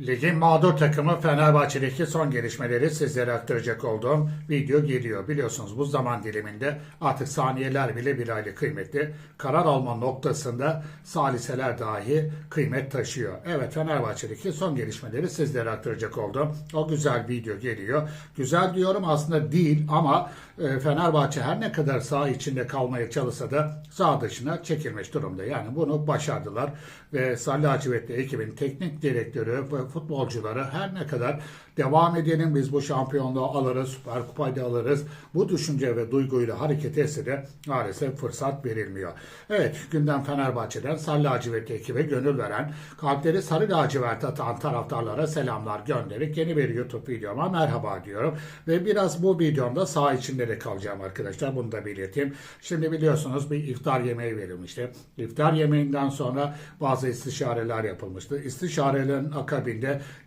Ligin mağdur takımı Fenerbahçe'deki son gelişmeleri sizlere aktaracak olduğum video geliyor. Biliyorsunuz bu zaman diliminde artık saniyeler bile bir aile kıymetli. Karar alma noktasında saliseler dahi kıymet taşıyor. Evet Fenerbahçe'deki son gelişmeleri sizlere aktaracak oldum. O güzel video geliyor. Güzel diyorum aslında değil ama e, Fenerbahçe her ne kadar saha içinde kalmaya çalışsa da sağ dışına çekilmiş durumda. Yani bunu başardılar ve Salih Lacivertli ekibin teknik direktörü ve futbolcuları her ne kadar devam edelim biz bu şampiyonluğu alırız, Süper Kupayı da alırız. Bu düşünce ve duyguyla hareket etse de maalesef fırsat verilmiyor. Evet gündem Fenerbahçe'den Sarı Lacivert ekibe gönül veren, kalpleri sarı lacivert atan taraftarlara selamlar gönderip yeni bir YouTube videoma merhaba diyorum. Ve biraz bu videomda sağ içinde de kalacağım arkadaşlar bunu da belirteyim. Şimdi biliyorsunuz bir iftar yemeği verilmişti. İftar yemeğinden sonra bazı istişareler yapılmıştı. İstişarelerin akabinde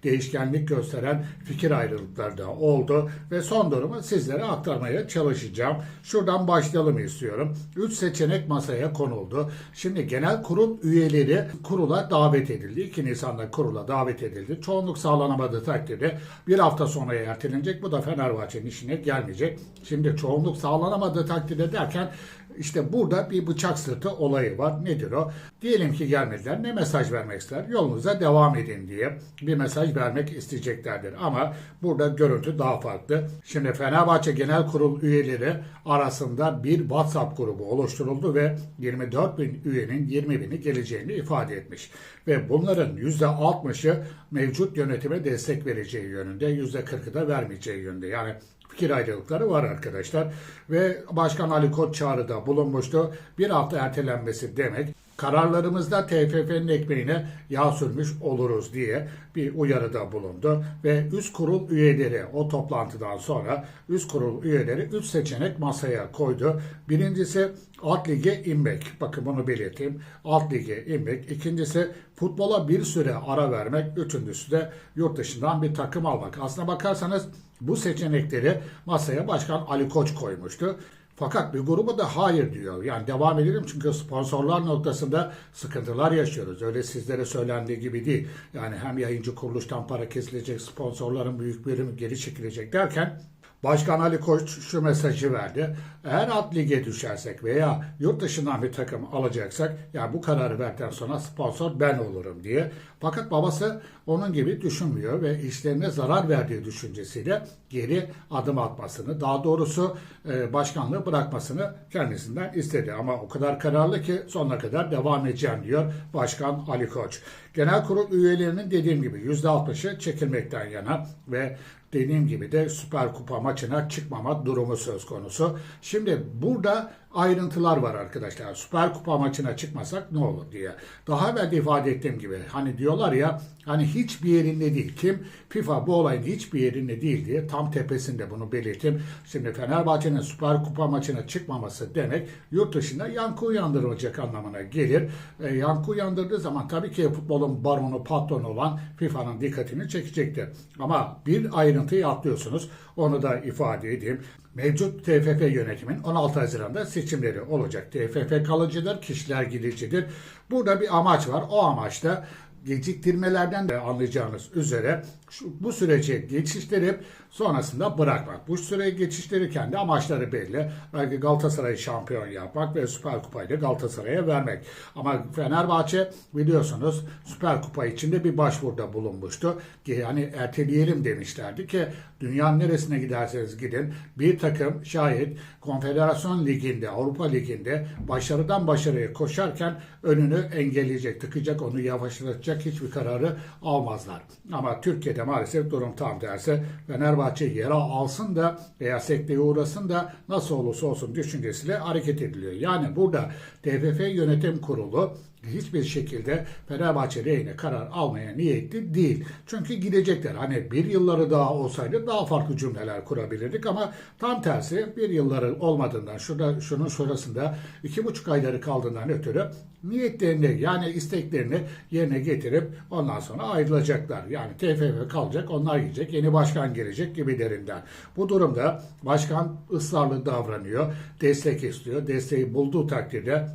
değişkenlik gösteren fikir ayrılıkları da oldu ve son durumu sizlere aktarmaya çalışacağım. Şuradan başlayalım istiyorum. 3 seçenek masaya konuldu. Şimdi genel kurul üyeleri kurula davet edildi. 2 Nisan'da kurula davet edildi. Çoğunluk sağlanamadığı takdirde bir hafta sonra ertelenecek. Bu da Fenerbahçe'nin işine gelmeyecek. Şimdi çoğunluk sağlanamadığı takdirde derken işte burada bir bıçak sırtı olayı var. Nedir o? Diyelim ki gelmediler. Ne mesaj vermek ister? Yolunuza devam edin diye bir mesaj vermek isteyeceklerdir. Ama burada görüntü daha farklı. Şimdi Fenerbahçe Genel Kurul üyeleri arasında bir WhatsApp grubu oluşturuldu ve 24 bin üyenin 20 bini geleceğini ifade etmiş. Ve bunların %60'ı mevcut yönetime destek vereceği yönünde, %40'ı da vermeyeceği yönünde. Yani fikir ayrılıkları var arkadaşlar. Ve Başkan Ali Koç çağrıda bulunmuştu. Bir hafta ertelenmesi demek kararlarımızda TFF'nin ekmeğine yağ sürmüş oluruz diye bir uyarıda bulundu. Ve üst kurul üyeleri o toplantıdan sonra üst kurul üyeleri 3 seçenek masaya koydu. Birincisi alt lige inmek. Bakın bunu belirteyim. Alt lige inmek. İkincisi futbola bir süre ara vermek. Üçüncüsü de yurt dışından bir takım almak. Aslına bakarsanız bu seçenekleri masaya Başkan Ali Koç koymuştu. Fakat bir grubu da hayır diyor. Yani devam edelim çünkü sponsorlar noktasında sıkıntılar yaşıyoruz. Öyle sizlere söylendiği gibi değil. Yani hem yayıncı kuruluştan para kesilecek, sponsorların büyük bölümü geri çekilecek derken Başkan Ali Koç şu mesajı verdi. Eğer alt lige düşersek veya yurt dışından bir takım alacaksak yani bu kararı verdikten sonra sponsor ben olurum diye. Fakat babası onun gibi düşünmüyor ve işlerine zarar verdiği düşüncesiyle geri adım atmasını, daha doğrusu e, başkanlığı bırakmasını kendisinden istedi. Ama o kadar kararlı ki sonuna kadar devam edeceğim diyor Başkan Ali Koç. Genel kurul üyelerinin dediğim gibi %60'ı çekilmekten yana ve dediğim gibi de Süper Kupa maçına çıkmama durumu söz konusu. Şimdi burada ayrıntılar var arkadaşlar. Süper Kupa maçına çıkmasak ne olur diye. Daha evvel de ifade ettiğim gibi hani diyorlar ya hani hiçbir yerinde değil. Kim? FIFA bu olayın hiçbir yerinde değil diye tam tepesinde bunu belirttim. Şimdi Fenerbahçe'nin Süper Kupa maçına çıkmaması demek yurt dışında yankı uyandırılacak anlamına gelir. E, yankı uyandırdığı zaman tabii ki futbolun baronu patronu olan FIFA'nın dikkatini çekecektir. Ama bir ayrıntıyı atlıyorsunuz. Onu da ifade edeyim. Mevcut TFF yönetimin 16 Haziran'da seçimleri olacak. TFF kalıcıdır, kişiler gidicidir. Burada bir amaç var. O amaç da geciktirmelerden de anlayacağınız üzere şu, bu süreci geçiştirip sonrasında bırakmak. Bu süreyi geçiştirirken de amaçları belli. Belki Galatasaray'ı şampiyon yapmak ve Süper Kupayı da Galatasaray'a vermek. Ama Fenerbahçe biliyorsunuz Süper Kupa içinde bir başvuruda bulunmuştu. Yani erteleyelim demişlerdi ki dünyanın neresine giderseniz gidin bir takım şayet Konfederasyon Ligi'nde, Avrupa Ligi'nde başarıdan başarıya koşarken önünü engelleyecek, tıkacak, onu yavaşlatacak hiçbir kararı almazlar. Ama Türkiye'de maalesef durum tam tersi. Fenerbahçe yere alsın da veya sekteye uğrasın da nasıl olursa olsun düşüncesiyle hareket ediliyor. Yani burada TFF Yönetim Kurulu hiçbir şekilde Fenerbahçe lehine karar almaya niyetli değil. Çünkü gidecekler. Hani bir yılları daha olsaydı daha farklı cümleler kurabilirdik ama tam tersi bir yılları olmadığından şurada şunun şurasında iki buçuk ayları kaldığından ötürü niyetlerini yani isteklerini yerine getirip ondan sonra ayrılacaklar. Yani TFF kalacak onlar gidecek yeni başkan gelecek gibilerinden. Bu durumda başkan ısrarlı davranıyor. Destek istiyor. Desteği bulduğu takdirde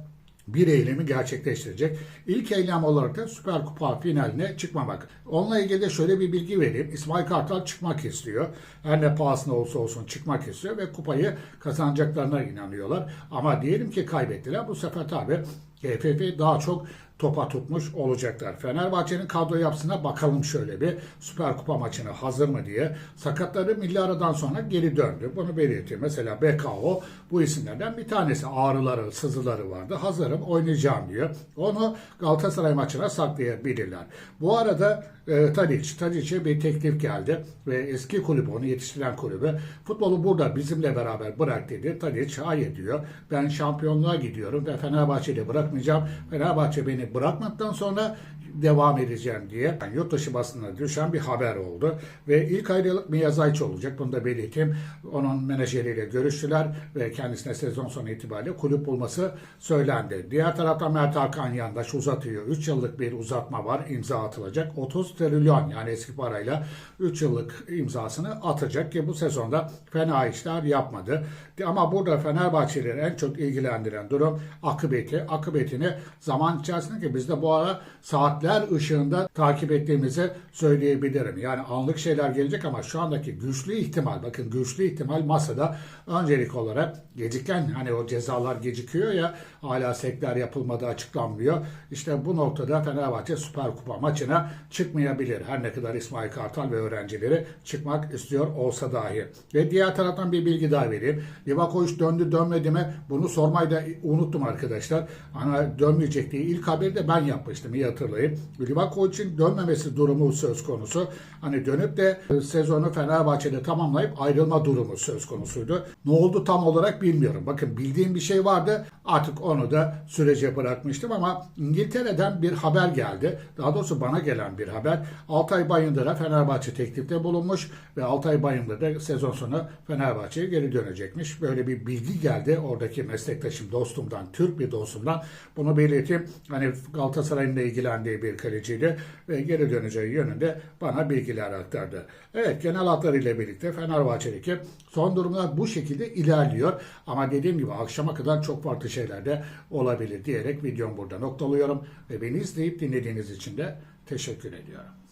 bir eylemi gerçekleştirecek. İlk eylem olarak da Süper Kupa finaline çıkmamak. Onunla ilgili de şöyle bir bilgi vereyim. İsmail Kartal çıkmak istiyor. Her ne pahasına olsa olsun çıkmak istiyor ve kupayı kazanacaklarına inanıyorlar. Ama diyelim ki kaybettiler. Bu sefer tabi GFF daha çok topa tutmuş olacaklar. Fenerbahçe'nin kadro yapısına bakalım şöyle bir. Süper Kupa maçına hazır mı diye. Sakatları milli aradan sonra geri döndü. Bunu belirtiyor. Mesela BKO bu isimlerden bir tanesi. Ağrıları, sızıları vardı. Hazırım oynayacağım diyor. Onu Galatasaray maçına saklayabilirler. Bu arada e, Tadic, Tadic'e bir teklif geldi ve eski kulübü, onu yetiştiren kulübü futbolu burada bizimle beraber bırak dedi. Tadic hayır diyor. Ben şampiyonluğa gidiyorum ve Fenerbahçe'de bırakmayacağım. Fenerbahçe beni bırakmadıktan sonra devam edeceğim diye yani yurt basınına düşen bir haber oldu. Ve ilk ayrılık Miyaz Ayçi olacak. Bunu da belirteyim. Onun menajeriyle görüştüler ve kendisine sezon sonu itibariyle kulüp bulması söylendi. Diğer taraftan Mert Hakan Yandaş uzatıyor. 3 yıllık bir uzatma var. imza atılacak. 30 trilyon yani eski parayla 3 yıllık imzasını atacak ki bu sezonda fena işler yapmadı. Ama burada Fenerbahçeleri en çok ilgilendiren durum akıbeti. Akıbetini zaman içerisinde ki biz de bu ara saatler ışığında takip ettiğimizi söyleyebilirim. Yani anlık şeyler gelecek ama şu andaki güçlü ihtimal bakın güçlü ihtimal masada öncelik olarak geciken hani o cezalar gecikiyor ya hala sekler yapılmadı açıklanmıyor. İşte bu noktada Fenerbahçe Süper Kupa maçına çıkmayabilir. Her ne kadar İsmail Kartal ve öğrencileri çıkmak istiyor olsa dahi. Ve diğer taraftan bir bilgi daha vereyim. Livakovic döndü dönmedi mi bunu sormayı da unuttum arkadaşlar. Ana dönmeyecek diye ilk haberi de ben yapmıştım iyi hatırlayın. Livakovic'in dönmemesi durumu söz konusu. Hani dönüp de sezonu Fenerbahçe'de tamamlayıp ayrılma durumu söz konusuydu. Ne oldu tam olarak bilmiyorum. Bakın bildiğim bir şey vardı. Artık onu da sürece bırakmıştım ama İngiltere'den bir haber geldi. Daha doğrusu bana gelen bir haber. Altay Bayındır'a Fenerbahçe teklifte bulunmuş ve Altay Bayındır da sezon sonu Fenerbahçe'ye geri dönecekmiş. Böyle bir bilgi geldi oradaki meslektaşım, dostumdan, Türk bir dostumdan. Bunu belirteyim. Hani Galatasaray'ın da ilgilendiği bir kaleciydi ve geri döneceği yönünde bana bilgiler aktardı. Evet genel hatlarıyla birlikte Fenerbahçe'deki son durumlar bu şekilde ilerliyor. Ama dediğim gibi akşama kadar çok farklı şeyler de olabilir diyerek videomu burada noktalıyorum. Ve beni izleyip dinlediğiniz için de teşekkür ediyorum.